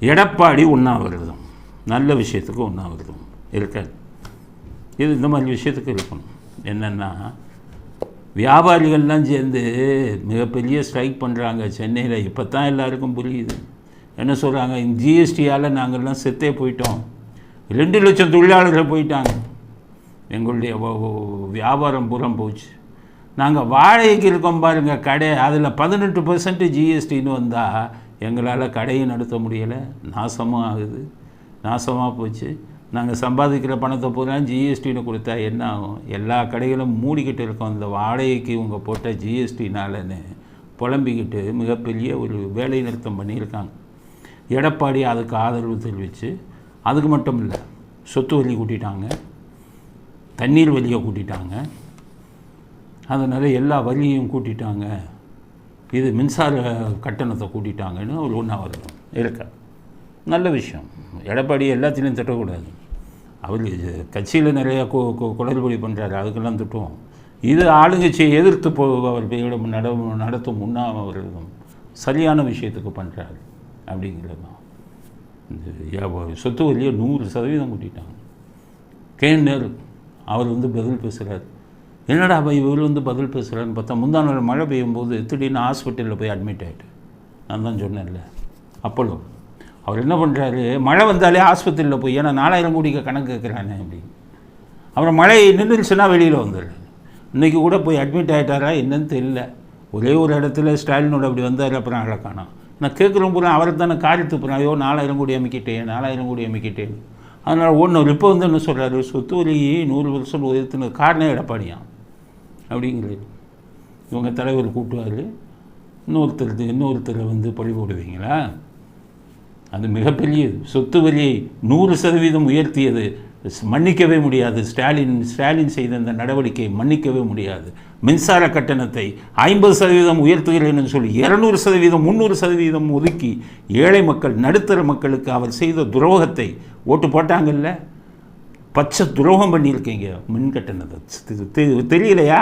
எடப்பாடி உண்ணாவிரதம் நல்ல விஷயத்துக்கு உண்ணாவிரதம் இருக்காது இது இந்த மாதிரி விஷயத்துக்கு இருக்கணும். என்னென்னா வியாபாரிகள்லாம் சேர்ந்து மிகப்பெரிய ஸ்ட்ரைக் பண்ணுறாங்க சென்னையில் இப்போ தான் எல்லாருக்கும் புரியுது. என்ன சொல்கிறாங்க இந்த ஜிஎஸ்டியால் நாங்கள்லாம் செத்தே போயிட்டோம். ரெண்டு லட்சம் தொழிலாளர்கள் போயிட்டாங்க. எங்களுடைய வியாபாரம் புறம் போச்சு. நாங்கள் வாடகைக்கு இருக்கோம் பாருங்கள் கடை. அதில் பதினெட்டு பர்சன்ட் ஜிஎஸ்டின்னு வந்தால் எங்களால் கடையை நடத்த முடியலை. நாசமாக ஆகுது. நாசமாக போச்சு. நாங்கள் சம்பாதிக்கிற பணத்தை போதெல்லாம் ஜிஎஸ்டின்னு கொடுத்தா என்ன ஆகும்? எல்லா கடைகளும் மூடிக்கிட்டு இருக்கோம். இந்த வாடகைக்கு இவங்க போட்ட ஜிஎஸ்டினாலன்னு புலம்பிக்கிட்டு மிகப்பெரிய ஒரு வேலை நிறுத்தம் பண்ணியிருக்காங்க. எடப்பாடி அதுக்கு ஆதரவு தெரிவித்து அதுக்கு மட்டும் இல்லை சொத்து வலி கூட்டிட்டாங்க. தண்ணீர் வலியை கூட்டிட்டாங்க. அதனால் எல்லா வலியையும் கூட்டிட்டாங்க. இது மின்சார கட்டணத்தை கூட்டிட்டாங்கன்னு ஒரு உண்ணாவிரதம். இருக்க. நல்ல விஷயம். எடப்பாடி எல்லாத்திலையும் திட்டக்கூடாது. அவர் கட்சியில் நிறையா கு குளறுபடி பண்ணுறாரு அதுக்கெல்லாம் திட்டுவோம். இது ஆளுங்கட்சியை எதிர்த்து போ அவர் பெயரிடம் நட நடத்தும் உண்ணாவிரதம். சரியான விஷயத்துக்கு பண்ணுறாரு அப்படிங்கிறது தான். இந்த சொத்து வழியை நூறு சதவீதம் கூட்டிட்டாங்க. கே நேரு அவர் வந்து பதில் பேசுகிறார் என்னடா அப்போ இவர் வந்து பதில் பேசுகிறாருன்னு பார்த்தா முந்தா நாள் மழை பெய்யும்போது திடீர்னு ஹாஸ்பிட்டலில் போய் அட்மிட் ஆகிட்டு நான் தான் சொன்னேன்ல. அப்போலோ அவர் என்ன பண்ணுறாரு மழை வந்தாலே ஆஸ்பத்திரியில் போய் ஏன்னா நாலாயிரம் கோடிக்கு கணக்கு கேட்குறானே அப்படின்னு. அப்புறம் மழை நின்றுச்சுன்னா வெளியில் வந்துடுறாரு. இன்றைக்கி கூட போய் அட்மிட் ஆகிட்டாரா என்னன்னு தெரியல. ஒரே ஒரு இடத்துல ஸ்டாலினோட அப்படி வந்தார் அப்புறம் ஆளை நான் கேட்குறோம் பூரா அவரை தானே காரி துப்புறேன் ஐயோ நாலாயிரம் கோடி அமைக்கிட்டேன் நாலாயிரம் கோடி அமைக்கிட்டேன் அதனால் ஒன்று இப்போ வந்து என்ன சொல்கிறாரு சொத்து வரி நூறு வருஷம் உயர்த்தின காரணம் எடப்பாடியான் அப்படிங்கிறது. இவங்க தலைவர் கூட்டுவார். இன்னொருத்தர் இன்னொருத்தரை வந்து பழி போடுவீங்களா? அது மிகப்பெரிய சொத்து வரியை நூறு சதவீதம் உயர்த்தியது. மன்னிக்கவே முடியாது. ஸ்டாலின் ஸ்டாலின் செய்த அந்த நடவடிக்கையை மன்னிக்கவே முடியாது. மின்சார கட்டணத்தை ஐம்பது சதவீதம் உயர்த்துகிறேன்னு சொல்லி இரநூறு சதவீதம் முந்நூறு சதவீதம் ஒதுக்கி ஏழை மக்கள் நடுத்தர மக்களுக்கு அவர் செய்த துரோகத்தை ஓட்டு போட்டாங்கல்ல? பச்சை துரோகம் பண்ணியிருக்கீங்க. மின் கட்டணத்தை தெரியலையா?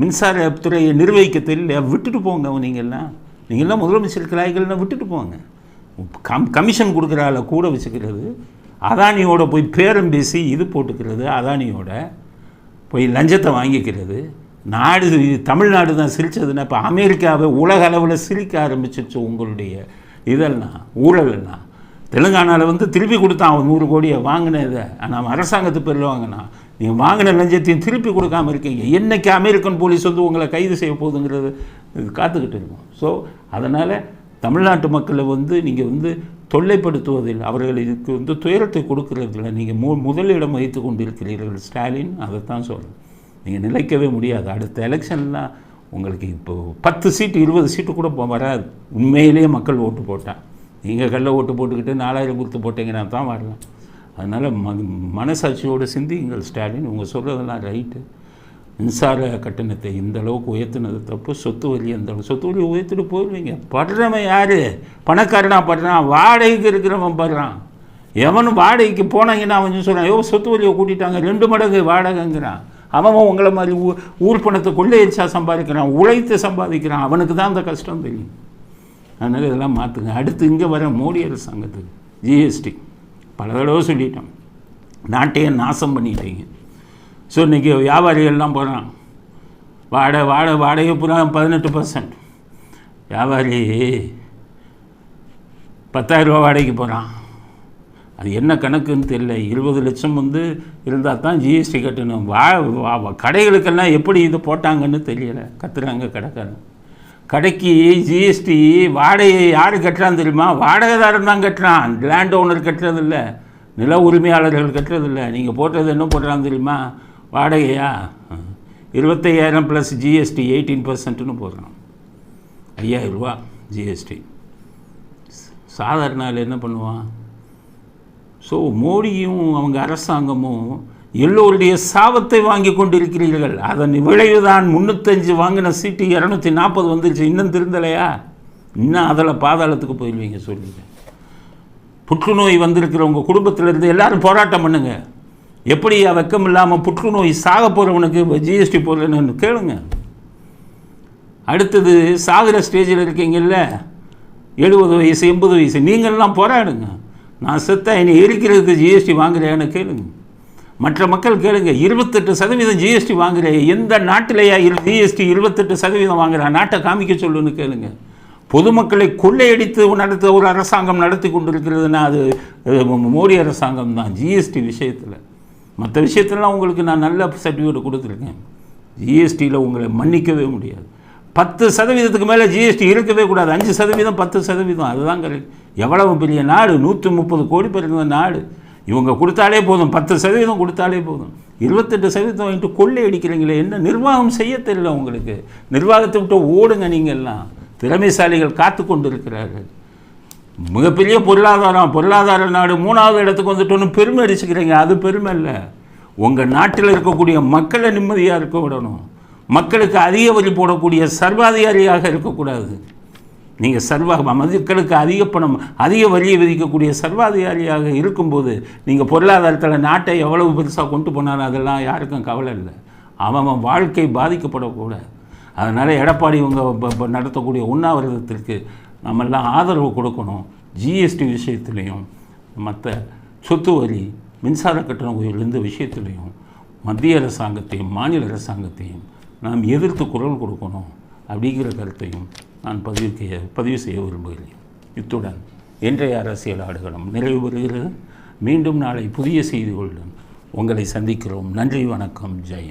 மின்சார தெரியலையா மின்சாரத்துறையை நிர்வகிக்க தெரியலையா? விட்டுட்டு போங்க நீங்கள்லாம். நீங்கள்லாம் முதலமைச்சர் கிளாய்கள்னா விட்டுட்டு போங்க. கம் கமிஷன் கொடுக்குற ஆளை கூட வச்சுக்கிறது. அதானியோட போய் பேரம் பேசி இது போட்டுக்கிறது அதானியோட போய் லஞ்சத்தை வாங்கிக்கிறது. நாடு தமிழ்நாடு தான் சிரித்ததுன்னா இப்போ அமெரிக்காவை உலக அளவில் சிரிக்க ஆரம்பிச்சிருச்சு உங்களுடைய இதெல்லாம் ஊழல்லாம் தெலுங்கானாவில் வந்து திருப்பி கொடுத்தான் அவன் நூறு கோடியை வாங்கினதை. ஆனால் ஆனால் அரசாங்கத்து பேரில் வாங்கினான் நீங்கள் வாங்கின லஞ்சத்தையும் திருப்பி கொடுக்காம இருக்கீங்க. என்னைக்கு அமெரிக்கன் போலீஸ் வந்து உங்களை கைது செய்ய போகுதுங்கிறது இது காத்துக்கிட்டு இருக்கும். ஸோ அதனால் தமிழ்நாட்டு மக்களை வந்து நீங்கள் வந்து தொல்லைப்படுத்துவதில் அவர்களுக்கு வந்து துயரத்தை கொடுக்கறதில்ல நீங்கள் மு முதலிடம் வைத்து கொண்டிருக்கிறீர்கள் ஸ்டாலின் அதைத்தான் சொல்கிறேன் நீங்கள் நிலைக்கவே முடியாது. அடுத்த எலெக்ஷன்லாம் உங்களுக்கு இப்போ பத்து சீட்டு இருபது சீட்டு கூட வராது. உண்மையிலேயே மக்கள் ஓட்டு போட்டால் நீங்கள் கல்ல ஓட்டு போட்டுக்கிட்டு நாலாயிரம் கொடுத்து போட்டீங்கன்னா தான் வரலாம். அதனால் ம மனசாட்சியோடு சிந்திங்கள் ஸ்டாலின். உங்கள் சொல்கிறதெல்லாம் ரைட்டு. மின்சார கட்டணத்தை இந்த அளவுக்கு உயர்த்தினது தப்பு. சொத்து வரி அந்த அளவு சொத்து வரி உயர்த்திட்டு போயிடுவீங்க. படுறவன் யார்? பணக்காரனா படுறான். வாடகைக்கு இருக்கிறவன் படுறான். எவனும் வாடகைக்கு போனாங்கன்னா அவன் சொல்கிறான் ஐயோ சொத்து வரியை கூட்டிட்டாங்க. ரெண்டு மடங்கு வாடகைங்கிறான். அவன் உங்களை மாதிரி ஊ ஊர் பணத்தை கொள்ளையடிச்சா சம்பாதிக்கிறான். உழைத்து சம்பாதிக்கிறான். அவனுக்கு தான் அந்த கஷ்டம் தெரியும். அதனால் இதெல்லாம் மாற்றுங்க அடுத்து இங்கே வர மோடி அரசாங்கத்துக்கு ஜிஎஸ்டி. பல தடவை சொல்லிட்டோம். நாட்டையே நாசம் பண்ணிட்டீங்க. ஸோ இன்றைக்கி வியாபாரிகள்லாம் போகிறான் வாடகை வாடகை வாடகை பூரா பதினெட்டு பர்சன்ட் வியாபாரி பத்தாயிரரூபா வாடகைக்கு போகிறான் அது என்ன கணக்குன்னு தெரியல. இருபது லட்சம் வந்து இருந்தால் தான் ஜிஎஸ்டி கட்டணும். வா வா- கடைகளுக்கெல்லாம் எப்படி இது போட்டாங்கன்னு தெரியலை. கத்துறாங்க கடைக்காரன் கடைக்கு ஜிஎஸ்டி வாடகை யார் கட்டுறான்னு தெரியுமா? வாடகைதாரன் தான் கட்டுறான். லேண்ட் ஓனர் கட்டுறதில்ல. நில உரிமையாளர்கள் கட்டுறதில்ல. நீங்கள் போட்டது என்ன போடுறான்னு தெரியுமா? வாடகையா? இருபத்தையாயிரம் ப்ளஸ் ஜிஎஸ்டி எயிட்டீன் பர்சன்ட்னு போடுறான். ஐயாயிரம் ரூபா ஜிஎஸ்டி சாதாரண ஆள் என்ன பண்ணுவான்? ஸோ மோடியும் அவங்க அரசாங்கமும் எல்லோருடைய சாபத்தை வாங்கி கொண்டிருக்கிறீர்கள். அதன் விளைவுதான் முந்நூற்றஞ்சு வாங்கின சீட்டு இரநூத்தி நாற்பது வந்துருச்சு. இன்னும் திருந்தலையா? இன்னும் அதில் பாதாளத்துக்கு போயிடுவீங்க சொல்லுங்க. புற்றுநோய் வந்திருக்கிற உங்கள் குடும்பத்திலேருந்து எல்லாரும் போராட்டம் பண்ணுங்க. எப்படி வெக்கம் இல்லாமல் புற்றுநோய் சாக போகிறவனுக்கு ஜிஎஸ்டி போடலன்னு கேளுங்க. அடுத்தது சாகிற ஸ்டேஜில் இருக்கீங்கல்ல? எழுபது வயசு எண்பது வயசு நீங்கள்லாம் போராடுங்க. நான் செத்தா என்னை எரிக்கிறதுக்கு ஜிஎஸ்டி வாங்குறேன்னு கேளுங்க. மற்ற மக்கள் கேளுங்க இருபத்தெட்டு சதவீதம் ஜிஎஸ்டி வாங்குறேன் எந்த நாட்டிலேயா ஜிஎஸ்டி இருபத்தெட்டு சதவீதம் வாங்குறான் நாட்டை காமிக்க சொல்லுன்னு கேளுங்க. பொதுமக்களை கொள்ளையடித்து நடத்த ஒரு அரசாங்கம் நடத்தி கொண்டிருக்கிறதுனா அது மோடி அரசாங்கம் தான் ஜிஎஸ்டி விஷயத்தில். மற்ற விஷயத்துலலாம் உங்களுக்கு நான் நல்ல சர்டிஃபிகேட் கொடுத்துருக்கேன். ஜிஎஸ்டியில் உங்களை மன்னிக்கவே முடியாது. பத்து சதவீதத்துக்கு மேலே ஜிஎஸ்டி இருக்கவே கூடாது. அஞ்சு சதவீதம் பத்து சதவீதம் அதுதான் கரெக்ட் எவ்வளவு பெரிய நாடு? நூற்றி முப்பது கோடி பேர் இருந்த நாடு. இவங்க கொடுத்தாலே போதும். பத்து சதவீதம் கொடுத்தாலே போதும். இருபத்தெட்டு சதவீதம் வாங்கிட்டு கொள்ளை அடிக்கிறீங்களே என்ன நிர்வாகம் செய்ய தெரியல உங்களுக்கு? நிர்வாகத்தை விட்டு ஓடுங்க நீங்கள் எல்லாம் திறமைசாலிகள் காத்து கொண்டு இருக்கிறார்கள் மிகப்பெரிய பொருளாதாரம். பொருளாதார நாடு மூணாவது இடத்துக்கு வந்துட்டோன்னு பெருமை அடிச்சுக்கிறீங்க. அது பெருமை இல்லை. உங்கள் நாட்டில் இருக்கக்கூடிய மக்களை நிம்மதியாக இருக்க விடணும். மக்களுக்கு அதிக வரி போடக்கூடிய சர்வாதிகாரியாக இருக்கக்கூடாது. நீங்கள் சர்வ மக்களுக்கு அதிக பணம் அதிக வரியை விதிக்கக்கூடிய சர்வாதிகாரியாக இருக்கும்போது நீங்கள் பொருளாதாரத்தில் நாட்டை எவ்வளவு பெருசாக கொண்டு போனாலும் அதெல்லாம் யாருக்கும் கவலை இல்லை. அவன் அவன் வாழ்க்கை பாதிக்கப்படக்கூடாது அதனால் எடப்பாடி இவங்க நடத்தக்கூடிய உண்ணாவிரதத்திற்கு நம்மெல்லாம் ஆதரவு கொடுக்கணும். ஜிஎஸ்டி விஷயத்துலேயும் மற்ற சொத்து வரி மின்சார கட்டணம் உயர்வு இந்த விஷயத்துலேயும் மத்திய அரசாங்கத்தையும் மாநில அரசாங்கத்தையும் நாம் எதிர்த்து குரல் கொடுக்கணும். அப்படிங்கிற கருத்தையும் நான் பதிவு செய்ய பதிவு செய்ய விரும்புகிறேன். இத்துடன் இன்றைய அரசியல் ஆடுகளம் நிறைவு பெறுகிறது. மீண்டும் நாளை புதிய செய்திகளுடன் உங்களை சந்திக்கிறோம். நன்றி வணக்கம். ஜெயன்